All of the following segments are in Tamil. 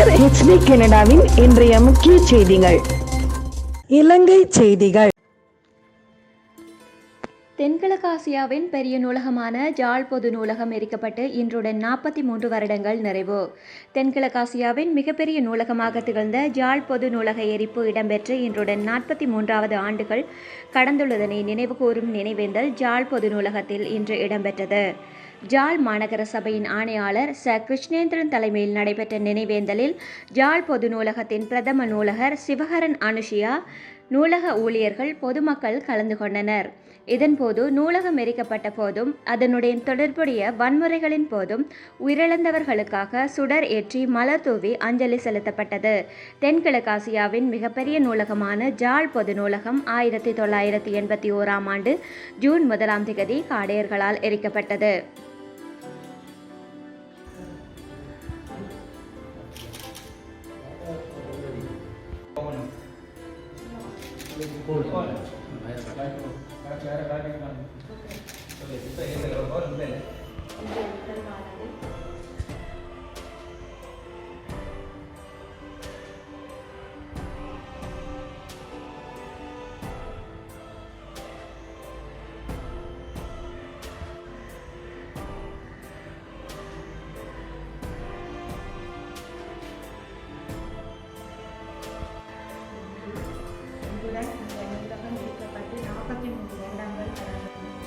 கலைஞர் ஹெச்டி கனடாவின் இன்றைய முக்கிய செய்திகள். இலங்கை செய்திகள். தென்கிழக்காசியாவின் பெரிய நூலகமான ஜாழ் பொது நூலகம் எரிக்கப்பட்டு இன்றுடன் நாற்பத்தி மூன்று வருடங்கள் நிறைவு. தென்கிழக்காசியாவின் மிகப்பெரிய நூலகமாக திகழ்ந்த ஜாழ் பொது நூலக எரிப்பு இடம்பெற்று இன்றுடன் நாற்பத்தி மூன்றாவது ஆண்டுகள் கடந்துள்ளதனை நினைவுகூரும் நினைவேந்தல் ஜாழ் பொது நூலகத்தில் இன்று இடம்பெற்றது. ஜாழ் மாநகர சபையின் ஆணையாளர் ச. கிருஷ்ணேந்திரன் தலைமையில் நடைபெற்ற நினைவேந்தலில் ஜாழ் பொது நூலகத்தின் பிரதம நூலகர் சிவகரன் அனுஷியா நூலக ஊழியர்கள் பொதுமக்கள் கலந்து கொண்டனர். இதன்போது நூலகம் எரிக்கப்பட்ட போதும் அதனுடைய தொடர்புடைய வன்முறைகளின் போதும் உயிரிழந்தவர்களுக்காக சுடர் ஏற்றி மலர் தூவி அஞ்சலி செலுத்தப்பட்டது. தென்கிழக்காசியாவின் மிகப்பெரிய நூலகமான ஜாழ் பொது நூலகம் ஆயிரத்தி தொள்ளாயிரத்தி எண்பத்தி ஓராம் ஆண்டு ஜூன் முதலாம் திகதி காடையர்களால் எரிக்கப்பட்டது. ఓకే. மூன்று வருடங்கள் கடந்தது மாசு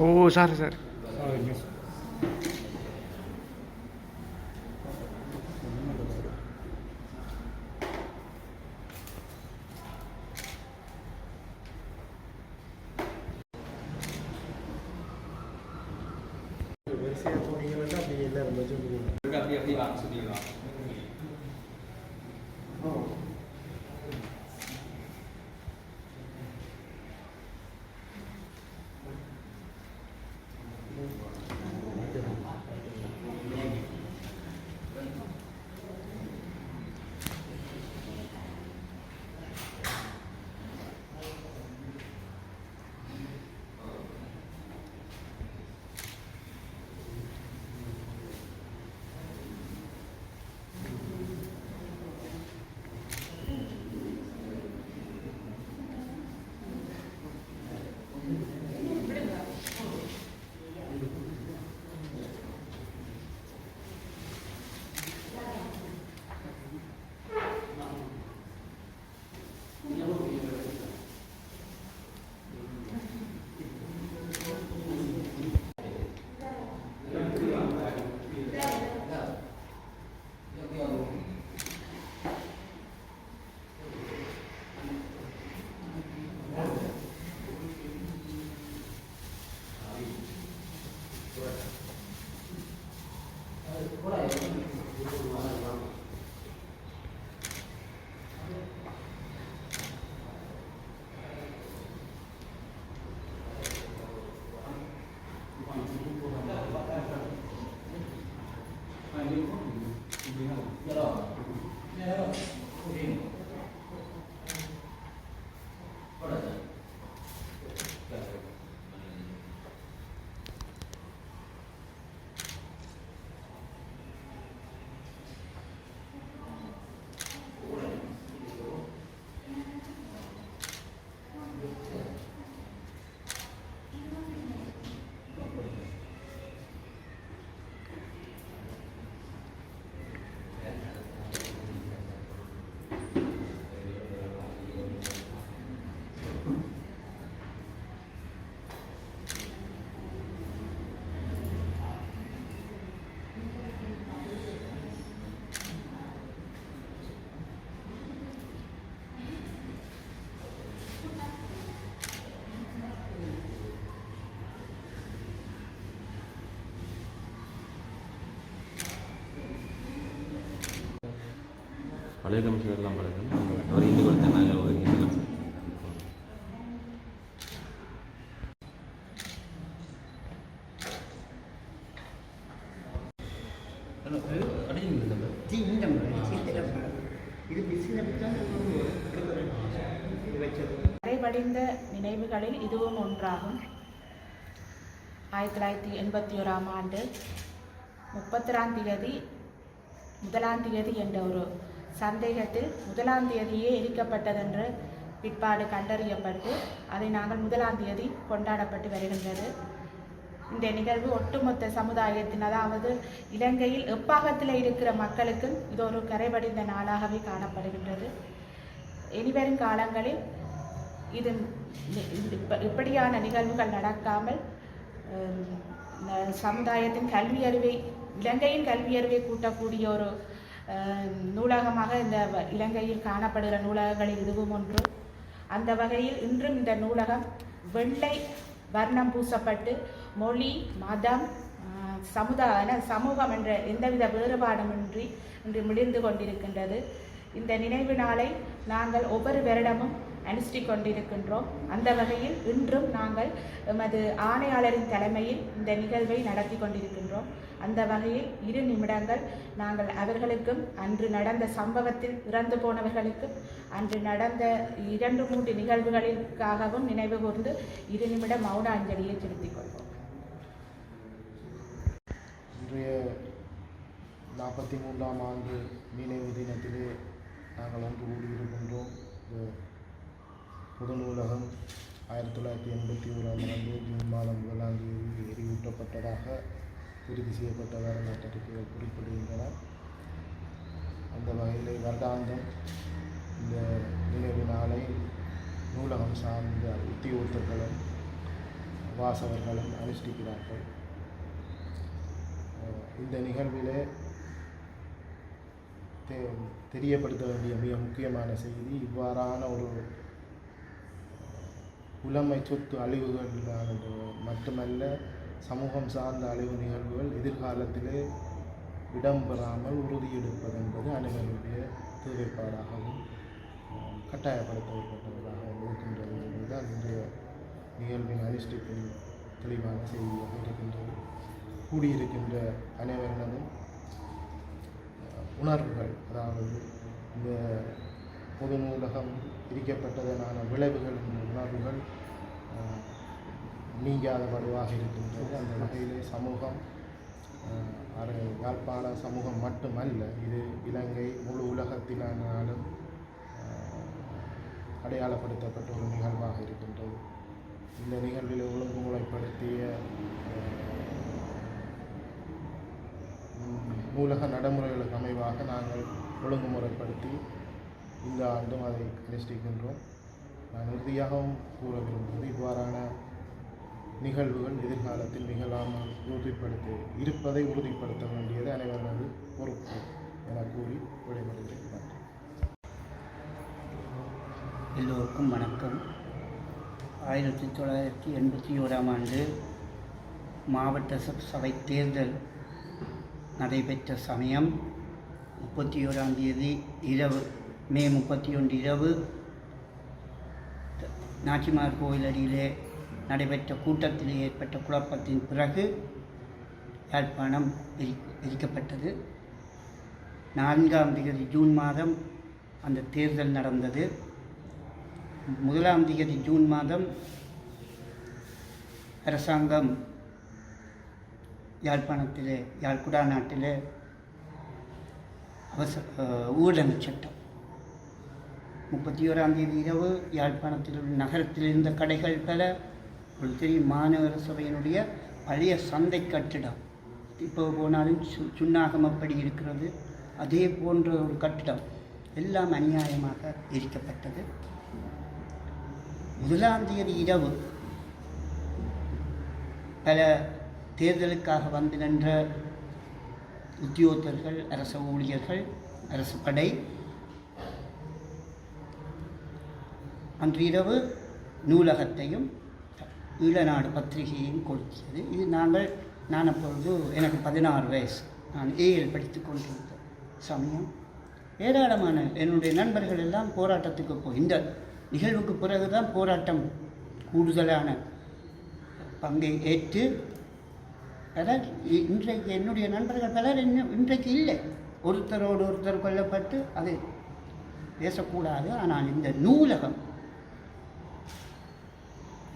ओ सारे सारे பழைய கமிஷன் எல்லாம் பழக்கம். அவர் இந்தி கொடுத்த நாங்கள் ஒரு ஹிந்தி நினைவுகளில் இதுவும் ஒன்றாகும். ஆயிரத்தி தொள்ளாயிரத்தி எண்பத்தி ஓராம் ஆண்டு முப்பத்தொராம் தேதி முதலாம் தேதி என்ற ஒரு சந்தேகத்தில் முதலாம் தேதியே எரிக்கப்பட்டதென்று பிற்பாடு கண்டறியப்பட்டு அதை நாங்கள் முதலாம் தேதி கொண்டாடப்பட்டு வருகின்றது. இந்த நிகழ்வு ஒட்டுமொத்த சமுதாயத்தின் அதாவது இலங்கையில் எப்பாகத்தில் இருக்கிற மக்களுக்கும் இது ஒரு கரைபடிந்த நாளாகவே காணப்படுகின்றது. இனிவரும் காலங்களில் இது இப்ப- இப்படியான நிகழ்வுகள் நடக்காமல் சமுதாயத்தின் கல்வியறிவை இலங்கையின் கல்வியறிவை கூட்டக்கூடிய ஒரு நூலகமாக இந்த வ- இலங்கையில் காணப்படுகிற நூலகங்களில் இதுவும் ஒன்று. அந்த வகையில் இன்றும் இந்த நூலகம் வெள்ளை வர்ணம் பூசப்பட்டு மொழி மதம் சமுதாய சமூகம் என்ற எந்தவித வேறுபாடுமின்றி இன்று மிளிர்ந்து கொண்டிருக்கின்றது. இந்த நினைவு நாளை நாங்கள் ஒவ்வொரு வருடமும் அனுஷ்டிக் கொண்டிருக்கின்றோம். அந்த வகையில் இன்றும் நாங்கள் எமது ஆணையாளரின் தலைமையில் இந்த நிகழ்வை நடத்தி கொண்டிருக்கின்றோம். அந்த வகையில் இரு நிமிடங்கள் நாங்கள் அவர்களுக்கும் அன்று நடந்த சம்பவத்தில் இறந்து போனவர்களுக்கும் அன்று நடந்த இரண்டு மூன்று நிகழ்வுகளுக்காகவும் நினைவு கூர்ந்து இரு நிமிட மௌன அஞ்சலியை செலுத்திக் கொள்வோம். இன்றைய நாற்பத்தி மூன்றாம் ஆண்டு நினைவு தினத்திலே நாங்கள் ஒன்று கூடியிருக்கின்றோம். பொது நூலகம் ஆயிரத்தி தொள்ளாயிரத்தி எண்பத்தி ஓராம் ஆண்டு ஜூன் மாதம் முதலாம் தேதி எரியூட்டப்பட்டதாக உறுதி செய்யப்பட்ட வரலாற்றறிக்கைகள் குறிப்பிடுகின்றன. அந்த வகையில் வருடாந்தம் இந்த நினைவு நாளை நூலகம் சார்ந்த உத்தியோகத்தர்களும் வாசகர்களும் அனுஷ்டிக்கிறார்கள். இந்த நிகழ்விலே தெ- தெரியப்படுத்த வேண்டிய மிக முக்கியமான செய்தி இவ்வாறான ஒரு புலமை சொத்து அழிவுகள் மட்டுமல்ல சமூகம் சார்ந்த அழிவு நிகழ்வுகள் எதிர்காலத்திலே இடம்பெறாமல் உறுதியெடுப்பது என்பது அனைவருடைய தேவைப்பாடாகவும் கட்டாயப்படுத்தப்பட்டதாகவும் இருக்கின்றது என்பதுதான் இன்றைய நிகழ்வின் அனுஷ்டிப்பின் தெளிவான செய்தியாக இருக்கின்றது. கூடியிருக்கின்ற அனைவரினதும் உணர்வுகள் அதாவது இந்த பொது நூலகம் பிரிக்கப்பட்டதனான விளைவுகள் உணர்வுகள் நீங்காத வலுவாக இருக்கின்றது. அந்த வகையிலே சமூகம் யாழ்ப்பாண சமூகம் மட்டுமல்ல இது இலங்கை முழு உலகத்தினாலும் அடையாளப்படுத்தப்பட்ட ஒரு நிகழ்வாக இருக்கின்றது. இந்த நிகழ்வில் ஒழுங்குமுறைப்படுத்திய நூலக நடைமுறைகளுக்கு அமைவாக நாங்கள் ஒழுங்குமுறைப்படுத்தி இந்த ஆண்டும் அதை அனுஷ்டிக்கின்றோம். நான் உறுதியாகவும் கூற விரும்புவது இவ்வாறான நிகழ்வுகள் எதிர்காலத்தில் நிகழாமல் உறுதிப்படுத்தி இருப்பதை உறுதிப்படுத்த வேண்டியது அனைவரது பொறுப்பு என கூறி விடைபெறுகிறேன். நன்றி. எல்லோருக்கும் வணக்கம். ஆயிரத்தி தொள்ளாயிரத்தி எண்பத்தி ஓராம் ஆண்டு மாவட்ட ச- சபை தேர்தல் நடைபெற்ற சமயம் முப்பத்தி ஓராம் தேதி இரவு மே முப்பத்தி ஒன்று இரவு நாச்சிமார் கோயில் அடியிலே நடைபெற்ற கூட்டத்தில் ஏற்பட்ட குழப்பத்தின் பிறகு யாழ்ப்பாணம் எரி எரிக்கப்பட்டது நான்காம் தேதி ஜூன் மாதம் அந்த தேர்தல் நடந்தது. முதலாம் தேதி ஜூன் மாதம் அரசாங்கம் யாழ்ப்பாணத்திலே யாழ்குடா நாட்டிலே அவசர ஊரடங்கு சட்டம். முப்பத்தி ஓராம் தேதி இரவு யாழ்ப்பாணத்தில் உள்ள நகரத்தில் இருந்த கடைகள் பல ஒரு தெரியும் மாநகர சபையினுடைய பழைய சந்தை கட்டிடம். இப்போ போனாலும் சு சுண்ணாகம் அப்படி இருக்கிறது. அதே போன்ற ஒரு கட்டிடம் எல்லாம் அநியாயமாக எரிக்கப்பட்டது. முதலாம் தேதி இரவு பல தேர்தலுக்காக வந்து நின்ற உத்தியோகத்தர்கள் அரச ஊழியர்கள் அரசு படை அன்று இரவு நூலகத்தையும் ஈழநாடு பத்திரிகையும் கொடுத்தது. இது நாங்கள் நான் அப்பொழுது எனக்கு பதினாறு வயசு. நான் ஏஎல் படித்து கொண்டிருந்த சமயம் ஏராளமான என்னுடைய நண்பர்கள் எல்லாம் போராட்டத்துக்கு போ இந்த நிகழ்வுக்கு பிறகுதான் போராட்டம் கூடுதலான பங்கை ஏற்று பலர் இன்றைக்கு என்னுடைய நண்பர்கள் பலர் இன்னும் இன்றைக்கு இல்லை. ஒருத்தரோடு ஒருத்தர் கொல்லப்பட்டு அது பேசக்கூடாது. ஆனால் இந்த நூலகம்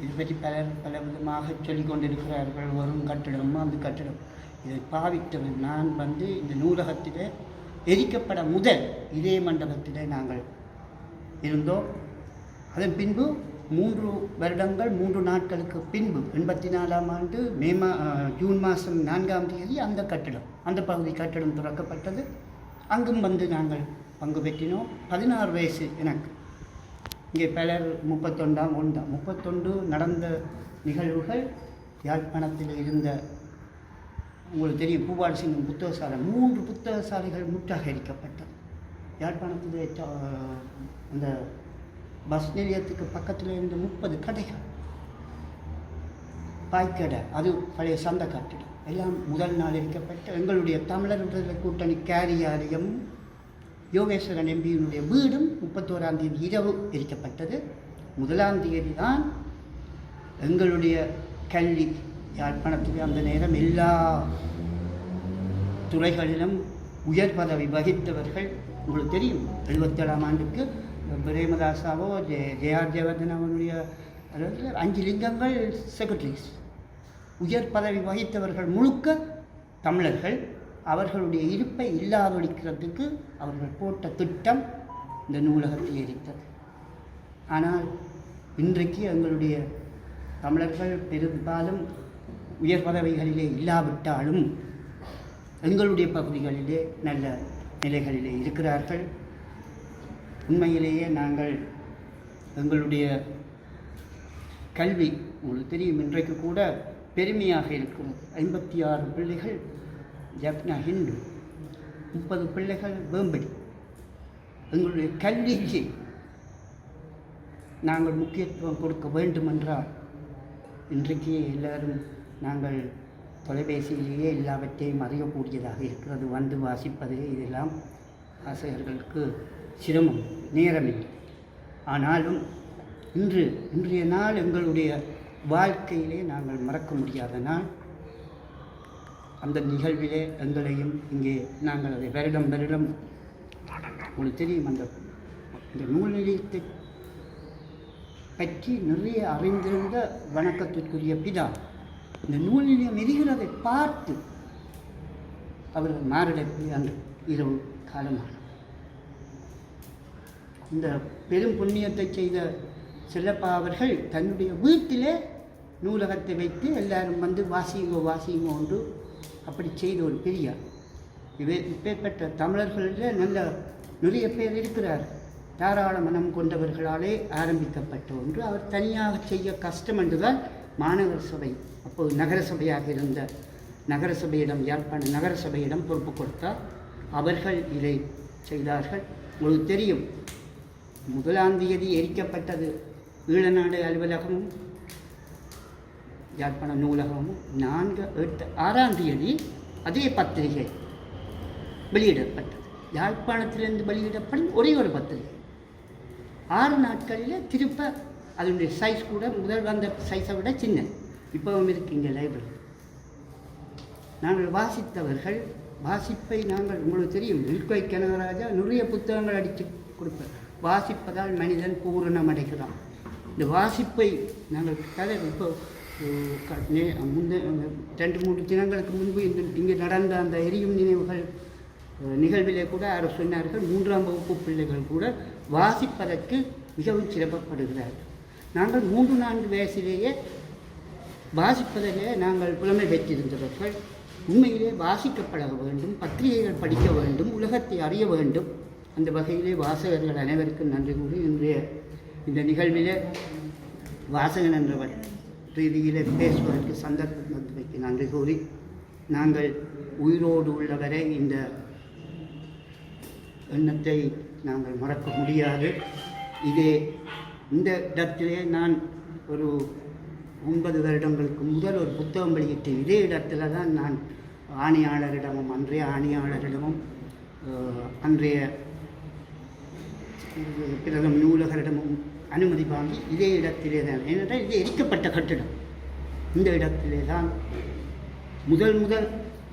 இது பற்றி பலர் பல விதமாக சொல்லிக் கொண்டிருக்கிறார்கள். வரும் கட்டிடம் அந்த கட்டிடம். இதை பாவித்தவன் நான் வந்து இந்த நூலகத்திலே எரிக்கப்பட முதல் இதே மண்டபத்தில் நாங்கள் இருந்தோம். அதன் பின்பு மூன்று வருடங்கள் மூன்று நாட்களுக்கு பின்பு எண்பத்தி நாலாம் ஆண்டு மே மா ஜூன் மாதம் நான்காம் தேதி அந்த கட்டிடம் அந்த பகுதி கட்டிடம் திறக்கப்பட்டது. அங்கும் வந்து நாங்கள் பங்கு பெற்றினோம். பதினாறு வயசு எனக்கு. இங்கே பலர் முப்பத்தொண்டாம் ஒன்றாம் முப்பத்தொண்டு நடந்த நிகழ்வுகள் யாழ்ப்பாணத்தில் இருந்த உங்களுக்கு தெரியும் பூபால் சிங்கம் புத்தகசாலை மூன்று புத்தகசாலைகள் முற்றகரிக்கப்பட்டது யாழ்ப்பாணத்தில் அந்த பஸ் நிலையத்துக்கு பக்கத்தில் இருந்த முப்பது கடைகள். பாய்க்கடை அது பழைய சந்த கட்டிடம். எல்லாம் முதல் நாள் எரிக்கப்பட்ட எங்களுடைய தமிழர் விடுதலை கூட்டணி கேரியாரியம் யோகேஸ்வரன் எம்பியினுடைய வீடும் முப்பத்தோராம் தேதி இரவு எரிக்கப்பட்டது. முதலாம் தேதி தான் எங்களுடைய கல்வி யாழ்ப்பாணத்துக்கு அந்த நேரம் எல்லா துறைகளிலும் உயர் பதவி வகித்தவர்கள் உங்களுக்கு தெரியும் எழுபத்தேழாம் ஆண்டுக்கு பிரேமதாசாவோ ஜெ ஜெயார் ஜெயவர்தன் அவனுடைய அதாவது அஞ்சு லிங்கங்கள் செக்ரட்டரிஸ் உயர் பதவி வகித்தவர்கள் முழுக்க தமிழர்கள். அவர்களுடைய இருப்பை இல்லாதொழிக்கிறதுக்கு அவர்கள் போட்ட திட்டம் இந்த நூலகத்தை எரித்தது. ஆனால் இன்றைக்கு எங்களுடைய தமிழர்கள் பெரும்பாலும் உயர் பதவிகளிலே இல்லாவிட்டாலும் எங்களுடைய பகுதிகளிலே நல்ல நிலைகளிலே இருக்கிறார்கள். உண்மையிலேயே நாங்கள் எங்களுடைய கல்வி உங்களுக்கு தெரியும் இன்றைக்கு கூட பெருமையாக இருக்கிறது ஐம்பத்தி ஆறு பிள்ளைகள் ஜப்னா ஹிந்து. முப்பது பிள்ளைகள் வேம்படி. எங்களுடைய கல்விக்கு நாங்கள் முக்கியத்துவம் கொடுக்க வேண்டுமென்றால் இன்றைக்கு எல்லாரும் நாங்கள் தொலைபேசியிலேயே எல்லாவற்றையும் அறியக்கூடியதாக இருக்கிறது. வந்து வாசிப்பது இதெல்லாம் ஆசிரியர்களுக்கு சிரமம் நேரமில்லை. ஆனாலும் இன்று இன்றைய நாள் எங்களுடைய வாழ்க்கையிலே நாங்கள் மறக்க முடியாத நாள். அந்த நிகழ்விலே எங்களையும் இங்கே நாங்கள் அதை வருடம் வருடம் உங்களுக்கு தெரியும் அந்த இந்த நூல் நிலையத்தை பற்றி நிறைய அறிந்திருந்த வணக்கத்திற்குரிய பிதா இந்த நூல் நிலையம் எரிகிறதை பார்த்து அவர்கள் மாரடைப்பு அன்று இரவு காலமானார். இந்த பெரும் புண்ணியத்தை செய்த செல்லப்பா அவர்கள் தன்னுடைய வீட்டிலே நூலகத்தை வைத்து எல்லாரும் வந்து வாசிங்கோ வாசிங்கோ ஒன்று அப்படி செய்த ஒரு பெரியார். இவே இப்பேற்பட்ட தமிழர்களில் நல்ல நிறைய பேர் இருக்கிறார். தாராள மனம் கொண்டவர்களாலே ஆரம்பிக்கப்பட்ட ஒன்று. அவர் தனியாக செய்ய கஷ்டம் என்றுதான் மாநகர சபை அப்போது நகர சபையாக இருந்த நகர சபையிடம் யாழ்ப்பாண நகர சபையிடம் பொறுப்பு கொடுத்தார். அவர்கள் இதை செய்தார்கள். உங்களுக்கு தெரியும் முதலாம் தேதி எரிக்கப்பட்டது. ஈழநாடு அலுவலகமும் யாழ்ப்பாண நூலகமும் நான்கு எட்டு ஆறாம் தேதி அதே பத்திரிகை வெளியிடப்பட்டது. யாழ்ப்பாணத்திலிருந்து வெளியிடப்படும் ஒரே ஒரு பத்திரிகை. ஆறு நாட்களில் திருப்ப அதனுடைய சைஸ் கூட முதல் வந்த சைஸை விட சின்ன இப்போவும் இருக்குது இங்கே லைப்ரரி நாங்கள் வாசித்தவர்கள் வாசிப்பை நாங்கள் உங்களுக்கு தெரியும் நிற்கை கனகராஜா நிறைய புத்தகங்கள் அடித்து கொடுப்பேன் வாசிப்பதால் மனிதன் பூரணம் அடைகிறான் இந்த வாசிப்பை நாங்கள் கதை இப்போ முன்ன ரெண்டு மூன்று தினங்களுக்கு முன்பு இந்த இங்கே நடந்த அந்த எரியும் நினைவுகள் நிகழ்விலே கூட அவர் சொன்னார்கள் மூன்றாம் வகுப்பு பிள்ளைகள் கூட வாசிப்பதற்கு மிகவும் சிரமப்படுகிறார்கள். நாங்கள் மூன்று நான்கு வயசிலேயே வாசிப்பதிலே நாங்கள் புலமை பெற்றிருந்தவர்கள். உண்மையிலே வாசிக்க பழக வேண்டும் பத்திரிகைகள் படிக்க வேண்டும் உலகத்தை அறிய வேண்டும். அந்த வகையிலே வாசகர்கள் அனைவருக்கும் நன்றி கூறி இன்றைய இந்த நிகழ்விலே வாசகன் என்றவர் ரீதியிலே பேசுவதற்கு சந்தர்ப்பம் வைக்க நன்றி கூறி நாங்கள் உயிரோடு உள்ளவரை இந்த எண்ணத்தை நாங்கள் மறக்க முடியாது. இதே இந்த இடத்திலே நான் ஒரு ஒன்பது வருடங்களுக்கு முதல் ஒரு புத்தகம் வெளியிட்டேன். இதே இடத்துல தான் நான் ஆணையாளரிடமும் அன்றைய ஆணையாளரிடமும் அன்றைய பிரதம நூலகரிடமும் அனுமதி வாங்கி இதே இடத்திலே தான். ஏனென்றால் இது எரிக்கப்பட்ட கட்டிடம். இந்த இடத்திலே தான் முதல் முதல்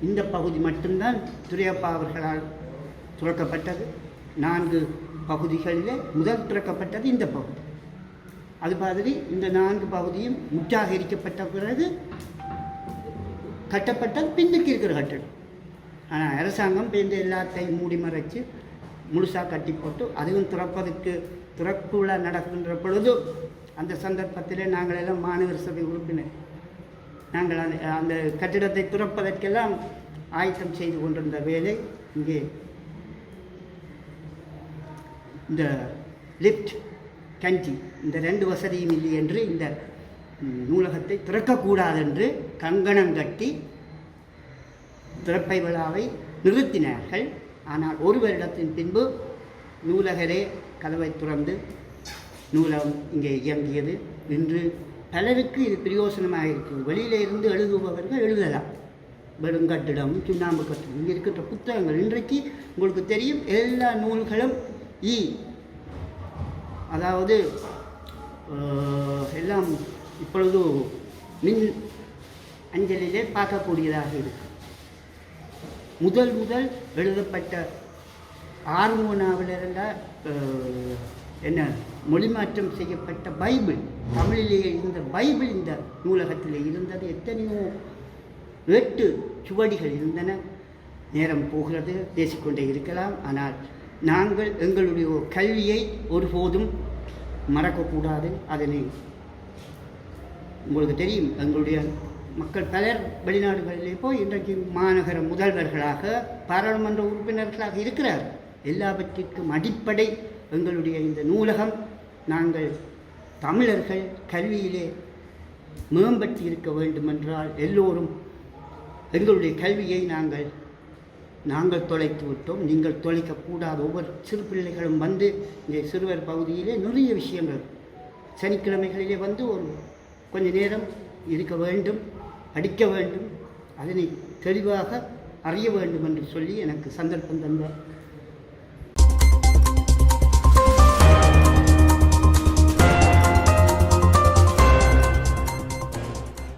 இந்த பகுதி மட்டும்தான் துரையப்பா அவர்களால் துறக்கப்பட்டது. நான்கு பகுதிகளிலே முதல் திறக்கப்பட்டது இந்த பகுதி. அது மாதிரி இந்த நான்கு பகுதியும் முற்றாக எரிக்கப்பட்ட பிறகு கட்டப்பட்டது. பின்னுக்கு இருக்கிற கட்டடம். ஆனால் அரசாங்கம் இப்போ இந்த எல்லாத்தையும் மூடி மறைச்சு முழுசாக கட்டி போட்டு அதுவும் திறப்பதற்கு திறப்பு விழா நடக்கின்ற பொழுது அந்த சந்தர்ப்பத்தில் நாங்கள் எல்லாம் மாநகர சபை உறுப்பினர். நாங்கள் அந்த அந்த கட்டிடத்தை திறப்பதற்கெல்லாம் ஆயத்தம் செய்து கொண்டிருந்த வேலை இங்கே இந்த லிஃப்ட் கஞ்சி இந்த ரெண்டு வசதியும் இல்லை என்று இந்த நூலகத்தை திறக்கக்கூடாது என்று கங்கணம் கட்டி திறப்பை விழாவை நிறுத்தினார்கள். ஆனால் ஒரு வருடத்தின் பின்பு நூலகரே கதவை துறந்து நூலகம் இங்கே இயங்கியது. இன்று பலருக்கு இது பிரயோசனமாக இருக்குது வெளியில இருந்து எழுதுபவர்கள் எழுதலாம். வெறும் கட்டிடம் சுண்ணாம்பு கட்டிடம் இங்கே இருக்கின்ற புத்தகங்கள். இன்றைக்கு உங்களுக்கு தெரியும் எல்லா நூல்களும் இ. அதாவது எல்லாம் இப்பொழுது மின் அஞ்சலிலே பார்க்கக்கூடியதாக இருக்கு. முதல் முதல் எழுதப்பட்ட ஆர்மோனாவில் நாவலிருந்த என்ன மொழிமாற்றம் செய்யப்பட்ட பைபிள் தமிழிலேயே இருந்த பைபிள் இந்த நூலகத்தில் இருந்தது. எத்தனையோ எட்டு சுவடிகள் இருந்தன. நேரம் போகிறது பேசிக்கொண்டே இருக்கலாம். ஆனால் நாங்கள் எங்களுடைய கல்வியை ஒருபோதும் மறக்கக்கூடாது. அதனை உங்களுக்கு தெரியும் எங்களுடைய மக்கள் பலர் வெளிநாடுகளிலே போய் இன்றைக்கு மாநகர முதல்வர்களாக பாராளுமன்ற உறுப்பினர்களாக இருக்கிறார் எல்லாவற்றிற்கும் அடிப்படை எங்களுடைய இந்த நூலகம். நாங்கள் தமிழர்கள் கல்வியிலே மேம்பட்டு இருக்க வேண்டுமென்றால் எல்லோரும் எங்களுடைய கல்வியை நாங்கள் நாங்கள் தொலைத்து விட்டோம். நீங்கள் தொலைக்கக்கூடாது ஒவ்வொரு சிறு பிள்ளைகளும் வந்து இங்கே சிறுவர் பகுதியிலே நிறைய விஷயங்கள் சனிக்கிழமைகளிலே வந்து ஒரு கொஞ்ச நேரம் இருக்க வேண்டும் படிக்க வேண்டும். அதனை தெளிவாக அறிய வேண்டும் என்று சொல்லி எனக்கு சந்தர்ப்பம் தந்த